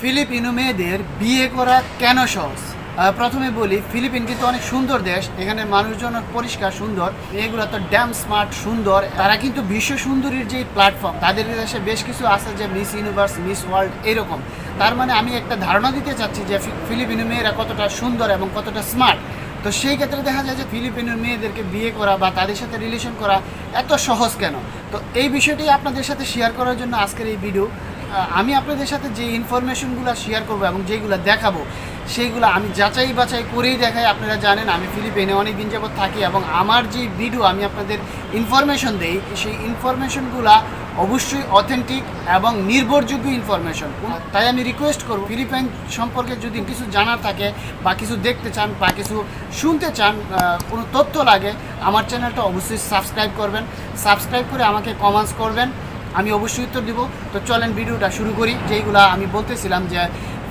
Filipino মেয়েদের বিয়ে করা কেন সহজ? প্রথমে বলি, ফিলিপিন কিন্তু অনেক সুন্দর দেশ। এখানে মানুষজন পরিষ্কার, সুন্দর। এগুলো তো ড্যাম স্মার্ট সুন্দর। তারা কিন্তু বিশ্ব সুন্দরীর যে প্ল্যাটফর্ম তাদের দেশে বেশ কিছু আছে যে মিস ইউনিভার্স মিস ওয়ার্ল্ড এরকম। তার মানে আমি একটা ধারণা দিতে চাচ্ছি যে ফিলিপিনো মেয়েরা কতটা সুন্দর এবং কতটা স্মার্ট তো সেই ক্ষেত্রে দেখা যায় যে ফিলিপিনের মেয়েদেরকে বিয়ে করা বা তাদের সাথে রিলেশন করা এত সহজ কেন? তো এই বিষয়টি আপনাদের সাথে শেয়ার করার জন্য আজকের এই ভিডিও আমি আপনাদের সাথে যে ইনফরমেশনগুলো শেয়ার করব এবং যেগুলো দেখাবো সেইগুলো আমি যাচাই বাছাই করেই দেখাই। আপনারা জানেন, আমি ফিলিপিনে অনেক দিন যাবত থাকি এবং আমার যে ভিডিও আমি আপনাদের ইনফরমেশন দেই, সেই ইনফরমেশনগুলো অবশ্যই অথেন্টিক এবং নির্ভরযোগ্য ইনফরমেশন তাই আমি রিকোয়েস্ট করব, ফিলিপাইন সম্পর্কে যদি কিছু জানার থাকে বা কিছু দেখতে চান বা কিছু শুনতে চান কোনো তথ্য লাগে, আমার চ্যানেলটা অবশ্যই সাবস্ক্রাইব করবেন। সাবস্ক্রাইব করে আমাকে কমেন্টস করবেন। আমি অবশ্যই উত্তর দিব। তো চলেন ভিডিওটা শুরু করি। যেইগুলা আমি বলতেছিলাম যে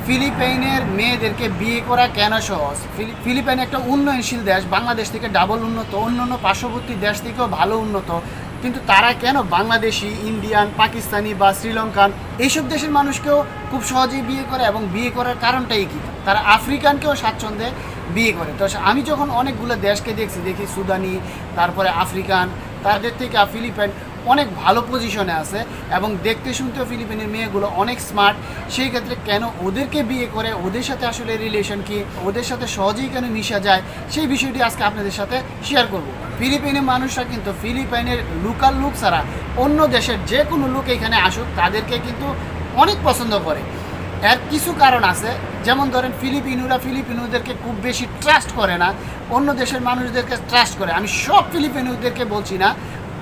ফিলিপাইনের মেয়েদেরকে বিয়ে করা কেন সহজ? ফিলি- ফিলিপাইন একটা উন্নয়নশীল দেশ, বাংলাদেশ থেকে ডাবল উন্নত, অন্যান্য পার্শ্ববর্তী দেশ থেকেও ভালো উন্নত। কিন্তু তারা কেন বাংলাদেশি, ইন্ডিয়ান, পাকিস্তানি বা শ্রীলঙ্কান এইসব দেশের মানুষকেও খুব সহজেই বিয়ে করে এবং বিয়ে করার কারণটাই কি? তারা আফ্রিকানকেও স্বাচ্ছন্দ্যে বিয়ে করে। তো আমি যখন অনেকগুলো দেশকে দেখছি, দেখি সুদানি, তারপরে আফ্রিকান, তাদের থেকে ফিলিপাইন অনেক ভালো পজিশনে আছে এবং দেখতে শুনতেও ফিলিপিনের মেয়েগুলো অনেক স্মার্ট সেই ক্ষেত্রে কেন ওদেরকে বিয়ে করে, ওদের সাথে আসলে রিলেশন কি, ওদের সাথে সহজেই কেন মিশা যায়, সেই বিষয়টি আজকে আপনাদের সাথে শেয়ার করব। ফিলিপিনের মানুষরা কিন্তু ফিলিপাইনের লোকাল লুক ছাড়া অন্য দেশের যে কোনো লোক এখানে আসুক, তাদেরকে কিন্তু অনেক পছন্দ করে। এর কিছু কারণ আছে, যেমন ধরেন ফিলিপিনোরা ফিলিপিনোদেরকে খুব বেশি ট্রাস্ট করে না, অন্য দেশের মানুষদেরকে ট্রাস্ট করে। আমি সব ফিলিপিনোদেরকে বলছি না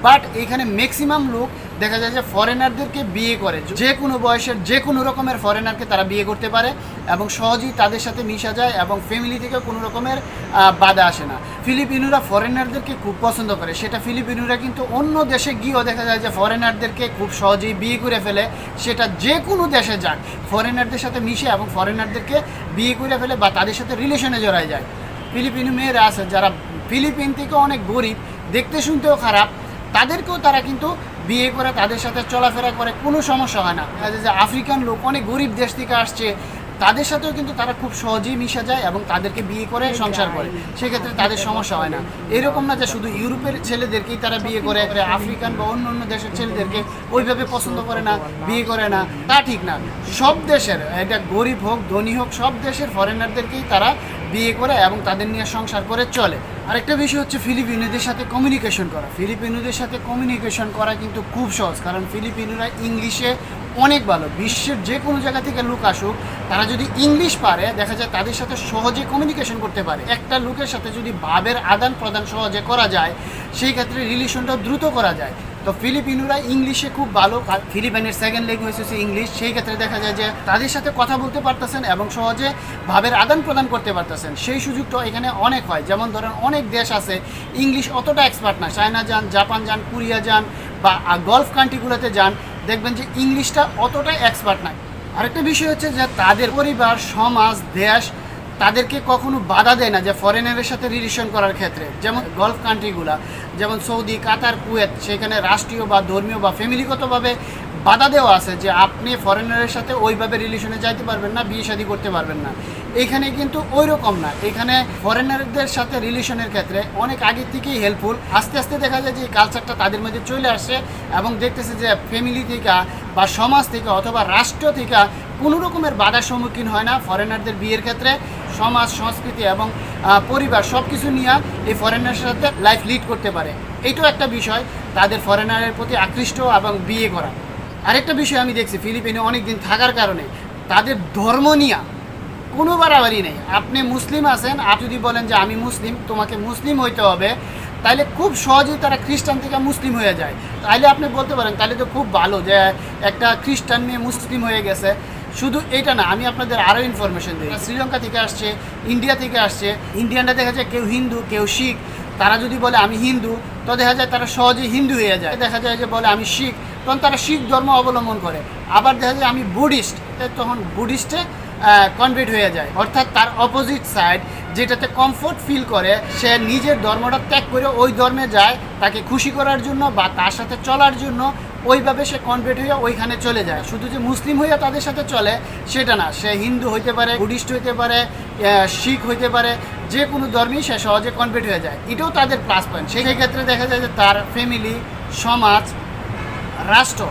বাট এখানে ম্যাক্সিমাম লোক দেখা যায় যে ফরেনারদেরকে বিয়ে করে। যে কোনো বয়সের, যে কোনো রকমের ফরেনারকে তারা বিয়ে করতে পারে এবং সহজেই তাদের সাথে মিশা যায় এবং ফ্যামিলি থেকে কোনো রকমের বাধা আসে না। ফিলিপিনোরা ফরেনারদেরকে খুব পছন্দ করে। সেটা ফিলিপিনোরা কিন্তু অন্য দেশে গিয়েও দেখা যায় যে ফরেনারদেরকে খুব সহজেই বিয়ে করে ফেলে। সেটা যে কোনো দেশে যাক ফরেনারদের সাথে মিশে এবং ফরেনারদেরকে বিয়ে করে ফেলে বা তাদের সাথে রিলেশনে জড়ায় যায়। ফিলিপিনো মেয়েরা আছে, যারা ফিলিপিন থেকে অনেক গরিব, দেখতে শুনতেও খারাপ তাদেরকেও তারা কিন্তু বিয়ে করে তাদের সাথে চলাফেরা করে কোনো সমস্যা হয় না। যে আফ্রিকান লোক অনেক গরিব দেশ থেকে আসছে তাদের সাথেও কিন্তু তারা খুব সহজেই মিশা যায় এবং তাদেরকে বিয়ে করে সংসার করে। সেক্ষেত্রে তাদের সমস্যা হয় না। এরকম না যে শুধু ইউরোপের ছেলেদেরকেই তারা বিয়ে করে করে আফ্রিকান বা অন্য অন্য দেশের ছেলেদেরকে ওইভাবে পছন্দ করে না বিয়ে করে না। তা ঠিক না। সব দেশের এটা গরিব হোক ধনী হোক সব দেশের ফরেনারদেরকেই তারা বিয়ে করে এবং তাদের নিয়ে সংসার করে চলে। আরেকটা বিষয় হচ্ছে ফিলিপিনোদের সাথে কমিউনিকেশন করা। ফিলিপিনোদের সাথে কমিউনিকেশন করা কিন্তু খুব সহজ, কারণ ফিলিপিনোরা ইংলিশে অনেক ভালো। বিশ্বের যে কোনো জায়গা থেকে লোক আসুক, তারা যদি ইংলিশ পারে, দেখা যায় তাদের সাথে সহজে কমিউনিকেশন করতে পারে। একটা লোকের সাথে যদি ভাবের আদান প্রদান সহজে করা যায়, সেই ক্ষেত্রে রিলেশনটা দ্রুত করা যায়। তো ফিলিপিনোরা ইংলিশে খুব ভালো ফিলিপাইনের সেকেন্ড ল্যাঙ্গুয়েজ হচ্ছে ইংলিশ সেই ক্ষেত্রে দেখা যায় যে তাদের সাথে কথা বলতে পারতেছেন এবং সহজে ভাবের আদান প্রদান করতে পারতেছেন। সেই সুযোগটা এখানে অনেক হয়। যেমন ধরেন অনেক দেশ আছে ইংলিশ অতটা এক্সপার্ট না। চায়না যান, জাপান যান, কোরিয়া যান বা গলফ কান্ট্রিগুলোতে যান দেখবেন যে ইংলিশটা অতটাই এক্সপার্ট না আরেকটা বিষয় হচ্ছে যে তাদের পরিবার, সমাজ, দেশ তাদেরকে কখনো বাধা দেয় না যে ফরেনারের সাথে রিলেশন করার ক্ষেত্রে। যেমন গলফ কান্ট্রিগুলা যেমন সৌদি কাতার কুয়েত সেখানে রাষ্ট্রীয় বা ধর্মীয় বা ফ্যামিলিগতভাবে বাধা দেওয়া আছে যে আপনি ফরেনারের সাথে ওইভাবে রিলেশনে যাইতে পারবেন না বিয়ে শাদী করতে পারবেন না। এখানে কিন্তু ওই রকম না। এখানে ফরেনারদের সাথে রিলেশনের ক্ষেত্রে অনেক আগে থেকেই হেল্পফুল আস্তে আস্তে দেখা যায় যে কালচারটা তাদের মধ্যে চলে আসছে এবং দেখতেছে যে ফ্যামিলি থেকে বা সমাজ থেকে অথবা রাষ্ট্র থেকে কোনো রকমের বাধার সম্মুখীন হয় না ফরেনারদের বিয়ের ক্ষেত্রে। সমাজ, সংস্কৃতি এবং পরিবার সব কিছু নিয়ে এই ফরেনারের সাথে লাইফ লিড করতে পারে। এইটাও একটা বিষয়। তাদের ফরেনারের প্রতি আকৃষ্ট এবং বিয়ে করা। আরেকটা বিষয় আমি দেখছি ফিলিপিনে অনেক দিন থাকার কারণে। তাদের ধর্ম নিয়ে কোনো বাড়াবাড়ি নেই। আপনি মুসলিম আছেন আপনি যদি বলেন যে আমি মুসলিম, তোমাকে মুসলিম হইতে হবে তাহলে খুব সহজেই তারা খ্রিস্টান থেকে মুসলিম হয়ে যায়। তাহলে আপনি বলতে পারেন তাহলে তো খুব ভালো যে একটা খ্রিস্টান মেয়ে মুসলিম হয়ে গেছে। শুধু এটা না, আমি আপনাদের আরও ইনফরমেশন দিই। শ্রীলঙ্কা থেকে আসছে ইন্ডিয়া থেকে আসছে। ইন্ডিয়ানরা দেখা যায় কেউ হিন্দু, কেউ শিখ। তারা যদি বলে আমি হিন্দু, তো দেখা যায় তারা সহজেই হিন্দু হয়ে যায়। দেখা যায় যে বলে আমি শিখ, তখন তারা শিখ ধর্ম অবলম্বন করে। আবার দেখা যায় আমি বুডিস্ট তখন বুডিস্টে কনভার্ট হয়ে যায়। অর্থাৎ তার অপোজিট সাইড যেটাতে কমফোর্ট ফিল করে, সে নিজের ধর্মটা ত্যাগ করে ওই ধর্মে যায়, তাকে খুশি করার জন্য বা তার সাথে চলার জন্য ওইভাবে সে কনভার্ট হয়ে ওইখানে চলে যায়। শুধু যে মুসলিম হইয়া তাদের সাথে চলে, সেটা না। সে হিন্দু হইতে পারে বুদ্ধিস্ট হইতে পারে শিখ হইতে পারে, যে কোনো ধর্মেই সে সহজে কনভার্ট হয়ে যায়। এটাও তাদের প্লাস পয়েন্ট সেই ক্ষেত্রে দেখা যায় যে তার ফ্যামিলি সমাজ, রাষ্ট্র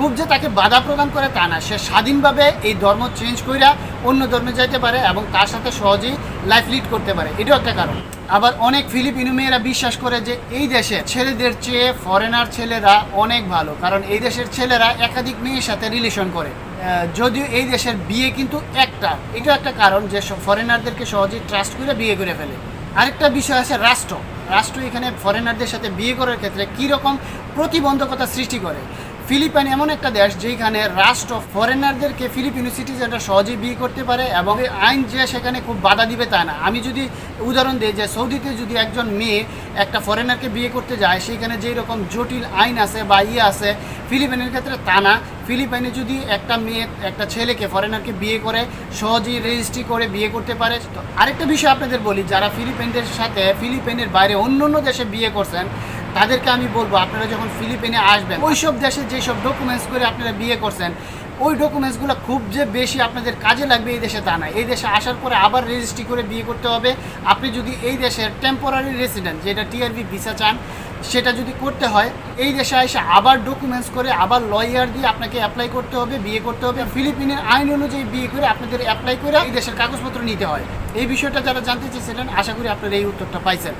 খুব যে তাকে বাধা প্রদান করে তা না। সে স্বাধীনভাবে এই ধর্ম চেঞ্জ কইরা অন্য ধর্মে যাইতে পারে এবং তার সাথে সহজেই লাইফ লিড করতে পারে। এটাও একটা কারণ। আবার অনেক ফিলিপিনো মেয়েরা বিশ্বাস করে যে এই দেশে ছেলেদের চেয়ে ফরেনার ছেলেরা অনেক ভালো, কারণ এই দেশের ছেলেরা একাধিক মেয়ের সাথে রিলেশন করে। যদিও এই দেশের বিয়ে কিন্তু একটা। এটাও একটা কারণ যে ফরেনারদেরকে সহজেই ট্রাস্ট করে বিয়ে করে ফেলে। আরেকটা বিষয় আছে রাষ্ট্র। রাষ্ট্র এখানে ফরেনারদের সাথে বিয়ে করার ক্ষেত্রে কী রকম প্রতিবন্ধকতা সৃষ্টি করে? ফিলিপাইন এমন একটা দেশ যেখানে রাষ্ট্র ফরেনারদেরকে ফিলিপিনো সিটিজেনরা সহজেই বিয়ে করতে পারে এবং আইন যে সেখানে খুব বাধা দিবে তা না। আমি যদি উদাহরণ দিই যে সৌদিতে যদি একজন মেয়ে একটা ফরেনারকে বিয়ে করতে যায় সেখানে যেই রকম জটিল আইন আছে বা ইয়ে আছে, ফিলিপাইনের ক্ষেত্রে তা না। ফিলিপাইনে যদি একটা মেয়ে একটা ছেলেকে ফরেনারকে বিয়ে করে, সহজেই রেজিস্ট্রি করে বিয়ে করতে পারে, তো আরেকটা বিষয় আপনাদের বলি, যারা ফিলিপাইনদের সাথে, ফিলিপাইনের বাইরে অন্য অন্য দেশে বিয়ে করছেন তাদেরকে আমি বলব, আপনারা যখন ফিলিপিনে আসবেন, ওইসব দেশে যেসব ডকুমেন্টস করে আপনারা বিয়ে করছেন, ওই ডকুমেন্টসগুলো খুব যে বেশি আপনাদের কাজে লাগবে এই দেশে তা না এই দেশে আসার পরে আবার রেজিস্ট্রি করে বিয়ে করতে হবে। আপনি যদি এই দেশের টেম্পোরারি রেসিডেন্ট যেটা টিআরবি ভিসা চান, সেটা যদি করতে হয়, এই দেশে এসে আবার ডকুমেন্টস করে আবার লয়ার দিয়ে আপনাকে অ্যাপ্লাই করতে হবে, বিয়ে করতে হবে। ফিলিপিনের আইন অনুযায়ী বিয়ে করে আপনাদের অ্যাপ্লাই করে এই দেশের কাগজপত্র নিতে হয়। এই বিষয়টা যারা জানতে চেয়েছিলেন, আশা করি আপনারা এই উত্তরটা পাইছেন।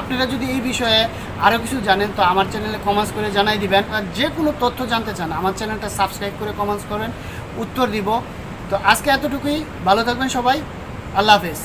আপনারা যদি এই বিষয়ে আরও কিছু জানেন, তো আমার চ্যানেলে কমেন্টস করে জানাই দিবেন। আর যে কোনো তথ্য জানতে চান, আমার চ্যানেলটা সাবস্ক্রাইব করে কমেন্টস করেন, উত্তর দিব। তো আজকে এতটুকুই, ভালো থাকবেন সবাই, আল্লাহ হাফেজ।